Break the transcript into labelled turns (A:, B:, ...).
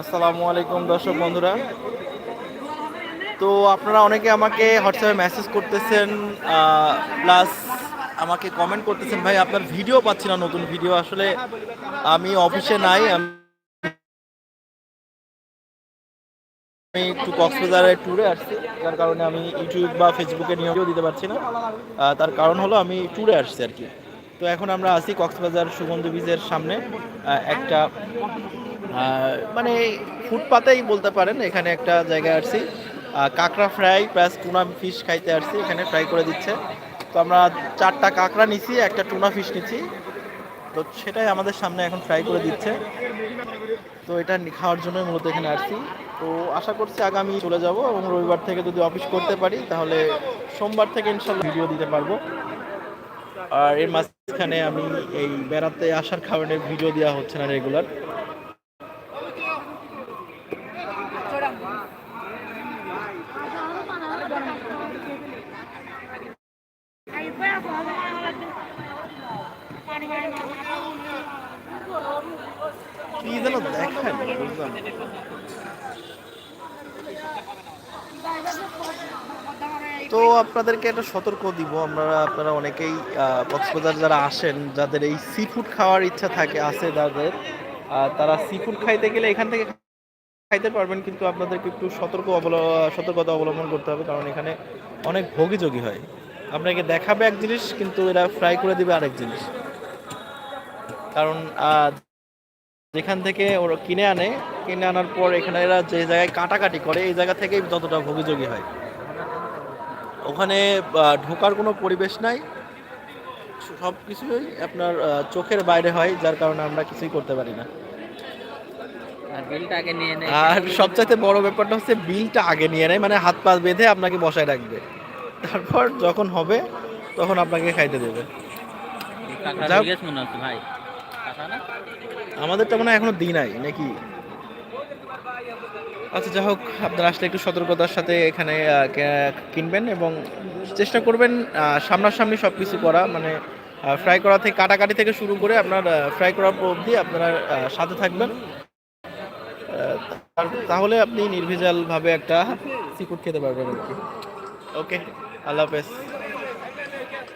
A: আসসালামু আলাইকুম দর্শক বন্ধুরা। তো আপনারা অনেকে আমাকে হোয়াটসঅ্যাপে মেসেজ করতেছেন প্লাস আমাকে কমেন্ট করতেছেন, ভাই, আপনার ভিডিও পাচ্ছি না, নতুন ভিডিও আসলে আমি অফিসে নাই, আমি একটু কক্সবাজারে ট্যুরে আসছি। যার কারণে আমি ইউটিউব বা ফেসবুকে নিয়মিত দিতে পারছি না। তার কারণ হলো আমি ট্যুরে আসছি আর কি। তো এখন আমরা আছি কক্সবাজার সুগন্ধ বীজের সামনে একটা মানে ফুটপাতেই বলতে পারেন, এখানে একটা জায়গায় আসছি। কাঁকড়া ফ্রাই প্লাস টুনা ফিশ খাইতে আসছি, এখানে ফ্রাই করে দিচ্ছে। তো আমরা চারটা কাঁকড়া নিছি, একটা টুনা ফিশ নিচ্ছি তো সেটাই আমাদের সামনে এখন ফ্রাই করে দিচ্ছে। তো এটা খাওয়ার জন্য মূলত এখানে আসছি। তো আশা করছি আগামী চলে যাব এবং রবিবার থেকে যদি অফিস করতে পারি, তাহলে সোমবার থেকে ইনশাল্লাহ ভিডিও দিতে পারব। আর এর মাঝখানে আমি এই বেড়াতে আসার কারণে ভিডিও দেওয়া হচ্ছে না রেগুলার কি যেন দেখায় না, বুঝলাম। তো আপনাদেরকে একটা সতর্ক দিব আমরা আপনারা অনেকেই কক্সবাজার যারা আসেন যাদের এই সি ফুড খাওয়ার ইচ্ছা থাকে আছে যাদের তারা সি ফুড খাইতে গেলে এখান থেকে খাইতে পারবেন, কিন্তু আপনাদেরকে একটু সতর্ক অবল- সতর্কতা অবলম্বন করতে হবে, কারণ এখানে অনেক ভোগীযোগী হয়। আপনাকে দেখাবে এক জিনিস, কিন্তু এরা ফ্রাই করে দিবে আরেক জিনিস। কারণ যেখান থেকে ওরা কিনে আনে, কিনে আনার পর এখানে এরা যে জায়গায় কাটাকাটি করে, এই জায়গা থেকেই যতটা ভোগীযোগী হয়। ওখানে ঢোকার কোনো পরিবেশ নাই। সব কিছুই আপনার চোখের বাইরে হয়, যার কারণে আমরা কিছুই করতে পারি না।
B: আর
A: সবচাইতে বড় ব্যাপারটা হচ্ছে বিলটা আগে নিয়ে নেয় মানে হাত পা বেঁধে আপনাকে বসায় রাখবে। তারপর যখন হবে তখন আপনাকে খাইতে দেবে।
B: মনে
A: আমাদেরটা মনে হয় এখনও দিই নাই নাকি? আচ্ছা যাই হোক আপনারা আসলে একটু সতর্কতার সাথে এখানে কিনবেন এবং চেষ্টা করবেন সামনাসামনি সব কিছু করা। মানে ফ্রাই করা থেকে কাটাকাটি থেকে শুরু করে আপনার ফ্রাই করার পর অবধি আপনারা সাথে থাকবেন। তাহলে আপনি নির্ভেজালভাবে একটা সিকুট খেতে পারবেন আর কি। ওকে আল্লাহ হাফেজ।